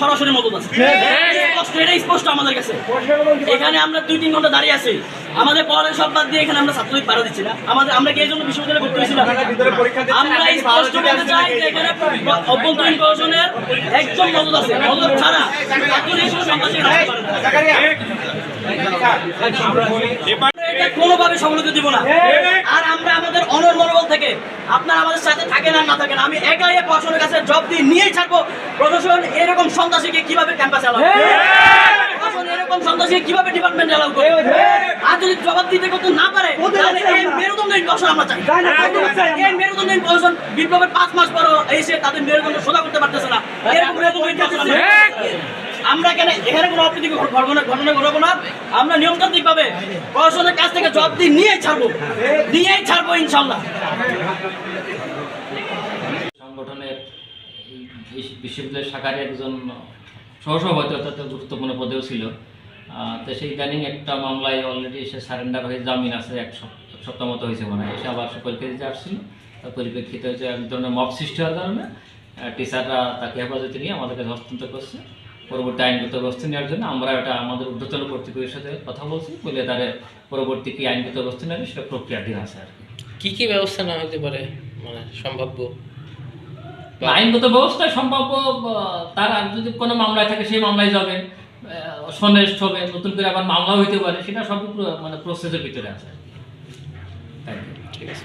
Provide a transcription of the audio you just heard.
সরাসরি মদত আছে। এটাই স্পষ্ট আমাদের কাছে। এখানে আমরা দুই তিন ঘণ্টা দাঁড়িয়ে আছি। আমাদের পড়ালেখা সব বাদ দিয়ে এখানে আমরা ছাত্রলীগ পারো দিচ্ছি না। আমাদের আমরা কি এই জন্য বিশ্ববিদ্যালয়ে ভর্তি হয়েছিলাম আমরা স্পষ্ট বলতে চাই যে এখানে অভ্যন্তরীণ প্রশাসনের মদত আছে। ছাড়া ছাত্রলীগ সন্ত্রাসী কোনোভাবে সমর্থন দিব না। আর আমরা আমাদের অনর মনোবল থেকে আপনারা আমাদের সাথে থাকেন আর না থাকেন আমি একাই প্রশাসনের কাছে জব দিয়ে নিয়েই ছাড়বো। প্রশাসন এরকম সন্ত্রাসীকে কীভাবে ক্যাম্পাসে এলাও প্রশাসন এরকম সন্ত্রাসীকে কীভাবে ডিপার্টমেন্ট এলাও করে আর যদি জবাব দিতে করতে না পারে তাহলে এই মেরুদণ্ডহীন প্রশাসন আমরা চাই। এই মেরুদণ্ডহীন প্রশাসন বিপ্লবের পাঁচ মাস পরও এসে তাদের মেরুদণ্ড সোজা করতে পারতেছে না। এরকম মেরুদণ্ডহীন প্রশাসন আমরা কেন এখানে কোনো অপ্রীতিকর ঘটনা ঘটনা ঘটাবো না? আমরা নিয়মতান্ত্রিক ভাবে প্রশাসনের কাছ থেকে জবাব দিয়ে নিয়েই ছাড়বো। নিয়েই ছাড়বো ইনশাল্লাহ সংগঠনের বিশ্ববিদ্যালয় শাখার একজন সহসভাপতি অর্থাৎ গুরুত্বপূর্ণ পদেও ছিল। তো সেই ইদানিং একটা মামলায় অলরেডি সে সারেন্ডার হয়ে জামিন আছে, এক সপ- এক সপ্তাহ মতো হয়েছে মনে হয়। এসে আবার সে পরীক্ষা দিতে আসছিল। তার পরিপ্রেক্ষিতে হচ্ছে এক ধরনের মব সৃষ্টি হওয়ার কারণে টিচাররা তাকে হেফাজতে নিয়ে আমাদের কাছে হস্তান্তর করছে। পরবর্তী আইনগত ব্যবস্থা নেওয়ার জন্য আমরা এটা আমাদের ঊর্ধ্বতন কর্তৃপক্ষের সাথে কথা বলছি, বলে তারে পরবর্তী কি আইনগত ব্যবস্থা নেবে সেটা প্রক্রিয়াধীন আছে আর কি। কি কি ব্যবস্থা নেওয়া হতে পারে? মানে সম্ভাব্য আইনগত ব্যবস্থা সম্ভাব্য তার যদি কোনো মামলায় থাকে, সেই মামলায় যাবে সন্দেষ্ট হবে, নতুন করে আবার মামলা হইতে পারে, সেটা সব মানে প্রসেসের ভিতরে আছে। ঠিক আছে।